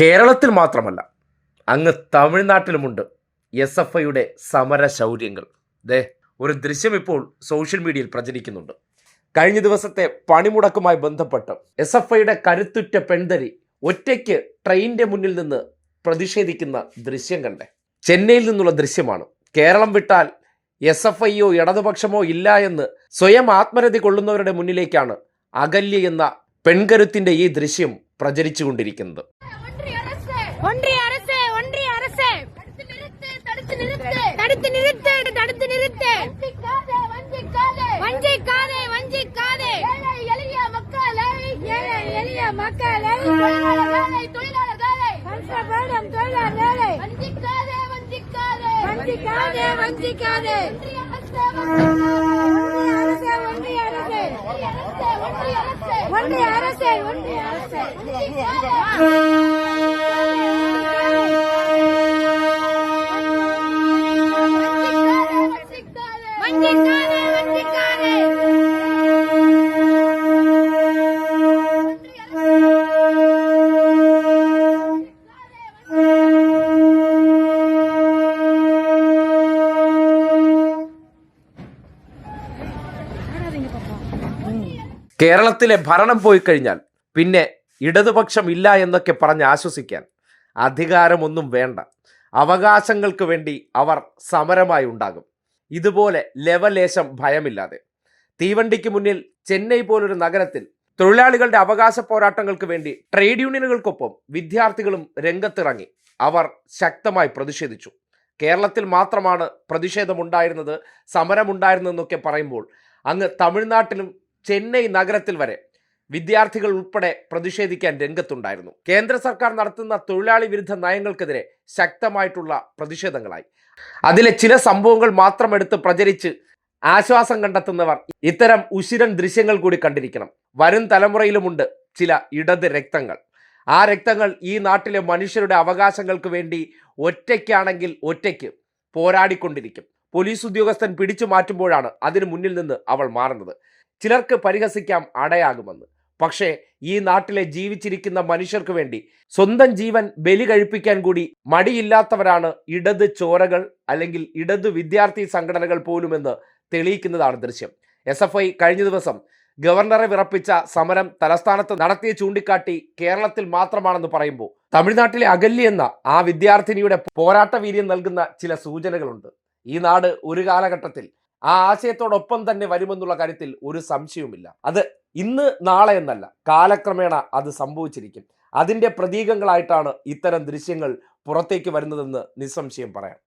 കേരളത്തിൽ മാത്രമല്ല അങ്ങ് തമിഴ്നാട്ടിലുമുണ്ട് എസ് എഫ് ഐയുടെ സമര ശൗര്യങ്ങൾ ദേ ഒരു ദൃശ്യം ഇപ്പോൾ സോഷ്യൽ മീഡിയയിൽ പ്രചരിക്കുന്നുണ്ട്. കഴിഞ്ഞ ദിവസത്തെ പണിമുടക്കുമായി ബന്ധപ്പെട്ട് എസ് എഫ് ഐയുടെ കരുത്തുറ്റ പെൺതരി ഒറ്റയ്ക്ക് ട്രെയിനിന്റെ മുന്നിൽ നിന്ന് പ്രതിഷേധിക്കുന്ന ദൃശ്യം കണ്ടേ. ചെന്നൈയിൽ നിന്നുള്ള ദൃശ്യമാണ്. കേരളം വിട്ടാൽ എസ് എഫ് ഐയോ ഇടതുപക്ഷമോ ഇല്ല എന്ന് സ്വയം ആത്മരതി കൊള്ളുന്നവരുടെ മുന്നിലേക്കാണ് അകല്യ എന്ന പെൺകരുത്തിന്റെ ഈ ദൃശ്യം പ്രചരിച്ചുകൊണ്ടിരിക്കുന്നത്. ஒன்றிய அரசு. ஒன்றிய அரசு தடுத்து நிறுத்து தடுத்து நிறுத்து. தடுத்து நிறுத்து வஞ்சிக்காதே வஞ்சிக்காதே. எளிய மக்களை. எளிய மக்களை. தொழிலாளர்களை வஞ்சிக்காதே வஞ்சிக்காதே. வஞ்சிக்காதே வஞ்சிக்காதே. ஒன்றிய அரசு ஒன்றிய அரசு ஒன்றிய அரசு. ஒன்றிய அரசு കേരളത്തിലെ ഭരണം പോയി കഴിഞ്ഞാൽ പിന്നെ ഇടതുപക്ഷം ഇല്ല എന്നൊക്കെ പറഞ്ഞ് ആശ്വസിക്കാൻ അധികാരമൊന്നും വേണ്ട. അവകാശങ്ങൾക്ക് വേണ്ടി അവർ സമരമായി ഉണ്ടാകും. ഇതുപോലെ ലെവലേശം ഭയമില്ലാതെ. തീവണ്ടിക്ക് മുന്നിൽ ചെന്നൈ പോലൊരു നഗരത്തിൽ തൊഴിലാളികളുടെ അവകാശ പോരാട്ടങ്ങൾക്ക് വേണ്ടി ട്രേഡ് യൂണിയനുകൾക്കൊപ്പം വിദ്യാർത്ഥികളും രംഗത്തിറങ്ങി. അവർ ശക്തമായി പ്രതിഷേധിച്ചു. കേരളത്തിൽ മാത്രമാണ് പ്രതിഷേധമുണ്ടായിരുന്നത് സമരമുണ്ടായിരുന്നതെന്നൊക്കെ പറയുമ്പോൾ അങ്ങ് തമിഴ്നാട്ടിലും ചെന്നൈ നഗരത്തിൽ വരെ വിദ്യാർത്ഥികൾ ഉൾപ്പെടെ പ്രതിഷേധിക്കാൻ രംഗത്തുണ്ടായിരുന്നു. കേന്ദ്ര സർക്കാർ നടത്തുന്ന തൊഴിലാളി വിരുദ്ധ നയങ്ങൾക്കെതിരെ ശക്തമായിട്ടുള്ള പ്രതിഷേധങ്ങളായി. അതിലെ ചില സംഭവങ്ങൾ മാത്രം എടുത്ത് പ്രചരിച്ച് ആശ്വാസം കണ്ടെത്തുന്നവർ ഇത്തരം ഉശിരൻ ദൃശ്യങ്ങൾ കൂടി കണ്ടിരിക്കണം. വരും തലമുറയിലുമുണ്ട് ചില ഇടത് രക്തങ്ങൾ. ആ രക്തങ്ങൾ ഈ നാട്ടിലെ മനുഷ്യരുടെ അവകാശങ്ങൾക്ക് വേണ്ടി ഒറ്റയ്ക്കാണെങ്കിൽ ഒറ്റയ്ക്ക് പോരാടിക്കൊണ്ടിരിക്കും. പോലീസ് ഉദ്യോഗസ്ഥൻ പിടിച്ചു മാറ്റുമ്പോഴാണ് അതിനു മുന്നിൽ നിന്ന് അവൾ മാറുന്നത്. ചിലർക്ക് പരിഹസിക്കാം അടയാകുമെന്ന്. പക്ഷേ ഈ നാട്ടിലെ ജീവിച്ചിരിക്കുന്ന മനുഷ്യർക്ക് വേണ്ടി സ്വന്തം ജീവൻ ബലി കഴിപ്പിക്കാൻ കൂടി മടിയില്ലാത്തവരാണ് ഇടത് ചോരകൾ അല്ലെങ്കിൽ ഇടത് വിദ്യാർത്ഥി സംഘടനകൾ പോലുമെന്ന് തെളിയിക്കുന്നതാണ് ദൃശ്യം. എസ് എഫ് ഐ കഴിഞ്ഞ ദിവസം ഗവർണറെ വിറപ്പിച്ച സമരം തലസ്ഥാനത്ത് നടത്തിയ ചൂണ്ടിക്കാട്ടി കേരളത്തിൽ മാത്രമാണെന്ന് പറയുമ്പോൾ തമിഴ്നാട്ടിലെ അകല്യ എന്ന ആ വിദ്യാർത്ഥിനിയുടെ പോരാട്ട വീര്യം നൽകുന്ന ചില സൂചനകളുണ്ട്. ഈ നാട് ഒരു കാലഘട്ടത്തിൽ ആ ആശയത്തോടൊപ്പം തന്നെ വരുമെന്നുള്ള കാര്യത്തിൽ ഒരു സംശയവുമില്ല. അത് ഇന്ന് നാളെ എന്നല്ല കാലക്രമേണ അത് സംഭവിച്ചിരിക്കും. അതിന്റെ പ്രതീകങ്ങളായിട്ടാണ് ഇത്തരം ദൃശ്യങ്ങൾ പുറത്തേക്ക് വരുന്നതെന്ന് നിസ്സംശയം പറയാം.